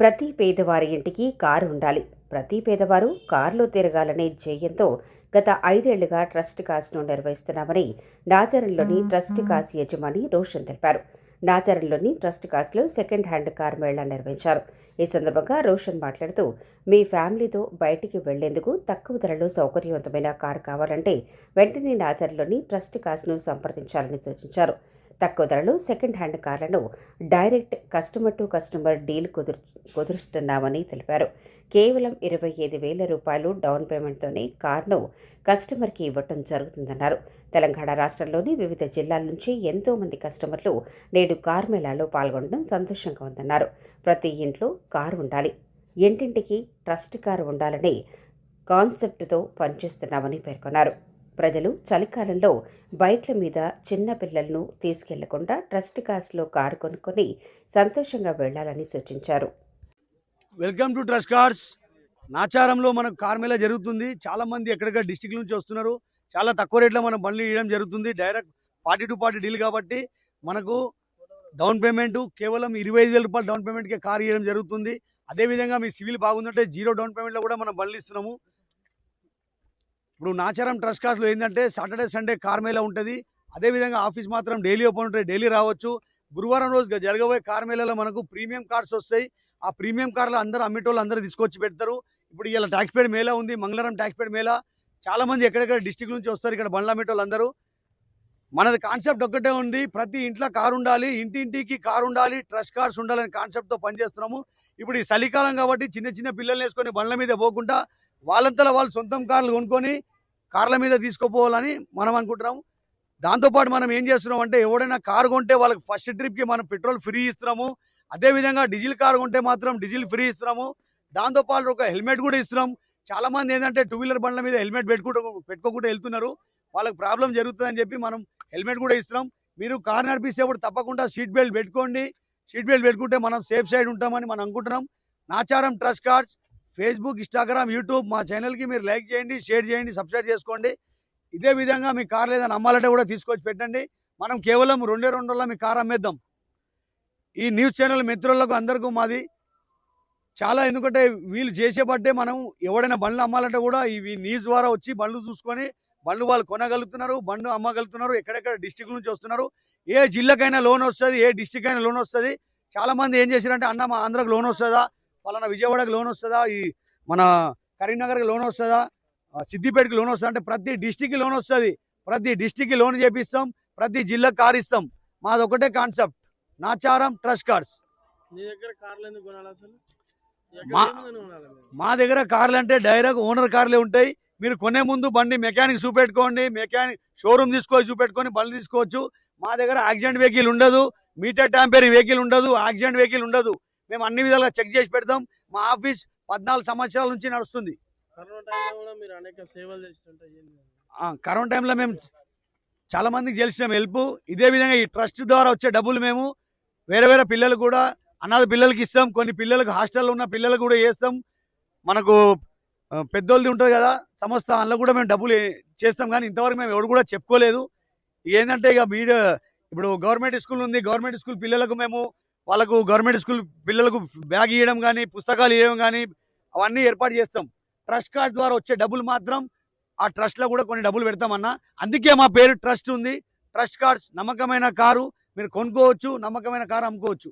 ప్రతి పేదవారి ఇంటికి కారు ఉండాలి. ప్రతి పేదవారు కారులో తిరగాలనే ధ్యేయంతో గత ఐదేళ్ళుగా ట్రస్ట్ కాస్ను నిర్వహిస్తున్నామని నాచారంలోని ట్రస్ట్ కాస్ యజమాని రోషన్ తెలిపారు. నాచారంలోని ట్రస్ట్ కాస్లో సెకండ్ హ్యాండ్ కార్ మేళా నిర్వహించారు. ఈ సందర్భంగా రోషన్ మాట్లాడుతూ మీ ఫ్యామిలీతో బయటికి వెళ్ళేందుకు తక్కువ ధరలో సౌకర్యవంతమైన కారు కావాలంటే వెంటనే నాచారంలోని ట్రస్ట్ కాస్ను సంప్రదించాలని సూచించారు. తక్కువ ధరలో సెకండ్ హ్యాండ్ కార్లను direct customer to customer deal కుదురు కుదురుస్తున్నామని తెలిపారు. కేవలం ఇరవై ఐదు వేల రూపాయలు డౌన్ పేమెంట్తోనే కార్ను కస్టమర్కి ఇవ్వటం జరుగుతుందన్నారు. తెలంగాణ రాష్ట్రంలోని వివిధ జిల్లాల నుంచి ఎంతో మంది కస్టమర్లు నేడు కార్ మేళాలో పాల్గొనడం సంతోషంగా ఉందన్నారు. ప్రతి ఇంట్లో కారు ఉండాలి. ఇంటింటికి ట్రస్ట్ కారు ఉండాలని కాన్సెప్ట్తో పనిచేస్తున్నామని పేర్కొన్నారు. ప్రజలు చలికాలంలో బైక్ల మీద చిన్న పిల్లలను తీసుకెళ్ళకుండా ట్రస్ట్ కాస్ట్లో కారు కొనుక్కొని సంతోషంగా వెళ్ళాలని సూచించారు. వెల్కమ్ టు ట్రస్ట్ కార్స్ నాచారంలో మనకు కార్మేళ జరుగుతుంది. చాలా మంది ఎక్కడెక్కడ డిస్టిక్ నుంచి వస్తున్నారు. చాలా తక్కువ రేట్లో మనం బండ్లు ఇవ్వడం జరుగుతుంది. Direct party to party deal కాబట్టి మనకు డౌన్ పేమెంట్ కేవలం ఇరవై ఐదు వేల రూపాయలు డౌన్ పేమెంట్కే కార్ ఇవ్వడం జరుగుతుంది. అదేవిధంగా మీ సివిల్ బాగుందంటే జీరో డౌన్ పేమెంట్లో కూడా మనం బండ్లు ఇస్తున్నాము. ఇప్పుడు నాచారం ట్రస్ట్ కాస్ట్లో ఏంటంటే సాటర్డే సండే కార్మేళ ఉంటుంది. అదేవిధంగా ఆఫీస్ మాత్రం డైలీ ఓపెన్ ఉంటుంది డైలీ రావచ్చు. గురువారం రోజు జరగబోయే కార్మేళలో మనకు ప్రీమియం కార్డ్స్ వస్తాయి. ఆ ప్రీమియం కార్లు అందరూ అమ్మేటోళ్ళు అందరూ తీసుకొచ్చి పెడతారు. ఇప్పుడు ఇలా ట్యాక్స్ పేడ్ మేళా ఉంది మంగళవారం ట్యాక్స్ పేడ్ మేళా. చాలా మంది ఎక్కడెక్కడ డిస్టిక్ నుంచి వస్తారు ఇక్కడ బండ్లు అమ్మేటోళ్ళు అందరూ. మనది కాన్సెప్ట్ ఒక్కటే ఉంది. ప్రతి ఇంట్లో కారు ఉండాలి ఇంటింటికి కారు ఉండాలి ట్రస్ట్ కార్డ్స్ ఉండాలనే కాన్సెప్ట్తో పనిచేస్తున్నాము. ఇప్పుడు ఈ చలికాలం కాబట్టి చిన్న చిన్న పిల్లల్ని వేసుకొని బండ్ల మీద పోకుండా వాళ్ళంతలో వాళ్ళు సొంతం కార్లు కొనుక్కొని కార్ల మీద తీసుకుపోవాలని మనం అనుకుంటున్నాము. దాంతోపాటు మనం ఏం చేస్తున్నాం అంటే ఎవడైనా కారు కొంటే వాళ్ళకి ఫస్ట్ ట్రిప్కి మనం పెట్రోల్ ఫ్రీ ఇస్తున్నాము. అదేవిధంగా డీజిల్ కారు కొంటే మాత్రం డీజిల్ ఫ్రీ ఇస్తున్నాము. దాంతోపాటు ఒక హెల్మెట్ కూడా ఇస్తున్నాం. చాలా మంది ఏంటంటే టూ వీలర్ బండ్ల మీద హెల్మెట్ పెట్టుకుంటూ పెట్టుకోకుండా వెళ్తున్నారు. వాళ్ళకి ప్రాబ్లం జరుగుతుందని చెప్పి మనం హెల్మెట్ కూడా ఇస్తున్నాం. మీరు కార్ నడిపిస్తేప్పుడు తప్పకుండా సీట్ బెల్ట్ పెట్టుకోండి. సీట్ బెల్ట్ పెట్టుకుంటే మనం సేఫ్ సైడ్ ఉంటామని మనం అనుకుంటున్నాం. Nacharam trust cars Facebook Instagram YouTube మా ఛానల్కి మీరు లైక్ చేయండి షేర్ చేయండి సబ్స్క్రైబ్ చేసుకోండి. ఇదే విధంగా మీ కార్ లేదని అమ్మాలంటే కూడా తీసుకొచ్చి పెట్టండి. మనం కేవలం రెండే రెండు రోజుల్లో మీ కార్ అమ్మేద్దాం. ఈ న్యూస్ ఛానల్ మిత్రులకు అందరికీ మాది. చాలా ఎందుకంటే వీళ్ళు చేసేబట్టే మనం ఎవడైనా బండ్లు అమ్మాలంటే కూడా ఇవి న్యూస్ ద్వారా వచ్చి బండ్లు చూసుకొని బండ్లు వాళ్ళు కొనగలుగుతున్నారు బండ్లు అమ్మగలుగుతున్నారు ఎక్కడెక్కడ డిస్టిక్ నుంచి వస్తున్నారు. ఏ జిల్లాకైనా లోన్ వస్తుంది ఏ డిస్టిక్ అయినా లోన్ వస్తుంది. చాలామంది ఏం చేశారంటే అన్న మా ఆంధ్రకు లోన్ వస్తుందా? పలానా విజయవాడకి లోన్ వస్తుందా? ఈ మన కరీంనగర్కి లోన్ వస్తుందా? సిద్దిపేటకి లోన్ వస్తుందా? అంటే ప్రతి డిస్టిక్కి లోన్ వస్తుంది. ప్రతి డిస్టిక్కి లోన్ చేపిస్తాం ప్రతి జిల్లాకి కార్ ఇస్తాం. మాది ఒకటే కాన్సెప్ట్. నాచారం ట్రస్ట్ కార్డ్స్ అసలు? మా- దగ్గర కార్లు అంటే డైరెక్ట్ ఓనర్ కార్లే ఉంటాయి. మీరు కొనే ముందు బండి మెకానిక్ చూపెట్టుకోండి. మెకానిక్ షోరూమ్ తీసుకొని చూపెట్టుకొని బండ్లు తీసుకోవచ్చు. మా దగ్గర యాక్సిడెంట్ వెహికల్ ఉండదు. మీటర్ ట్యాంపర్ వెహికల్ ఉండదు. యాక్సిడెంట్ వెహికల్ ఉండదు. మేము అన్ని విధాలుగా చెక్ చేసి పెడతాం. మా ఆఫీస్ పద్నాలుగు సంవత్సరాల నుంచి నడుస్తుంది. కరోనా టైంలో మేము చాలా మందికి తెలిసినాం హెల్ప్ ఇదే విధంగా ఈ ట్రస్ట్ ద్వారా వచ్చే డబ్బులు మేము వేరే వేరే పిల్లలు కూడా అనాథ పిల్లలకి ఇస్తాం. కొన్ని పిల్లలకు హాస్టల్లో ఉన్న పిల్లలకు కూడా వేస్తాం మనకు పెద్దోళ్ళది ఉంటుంది కదా సంస్థ అందులో కూడా మేము డబ్బులు చేస్తాం. కానీ ఇంతవరకు మేము ఎవరు కూడా చెప్పుకోలేదు. ఏంటంటే ఇక మీడియా ఇప్పుడు గవర్నమెంట్ స్కూల్ ఉంది. గవర్నమెంట్ స్కూల్ పిల్లలకు మేము వాళ్ళకు గవర్నమెంట్ స్కూల్ పిల్లలకు బ్యాగ్ ఇవ్వడం కానీ పుస్తకాలు ఇవ్వడం కానీ అవన్నీ ఏర్పాటు చేస్తాం. ట్రస్ట్ కార్డ్ ద్వారా వచ్చే డబ్బులు మాత్రం ఆ ట్రస్ట్లో కూడా కొన్ని డబ్బులు పెడతామన్నా. అందుకే మా పేరు ట్రస్ట్ ఉంది. ట్రస్ట్ కార్డ్స్ నమ్మకమైన కారు మీరు కొనుక్కోవచ్చు నమ్మకమైన కారు అమ్ముకోవచ్చు.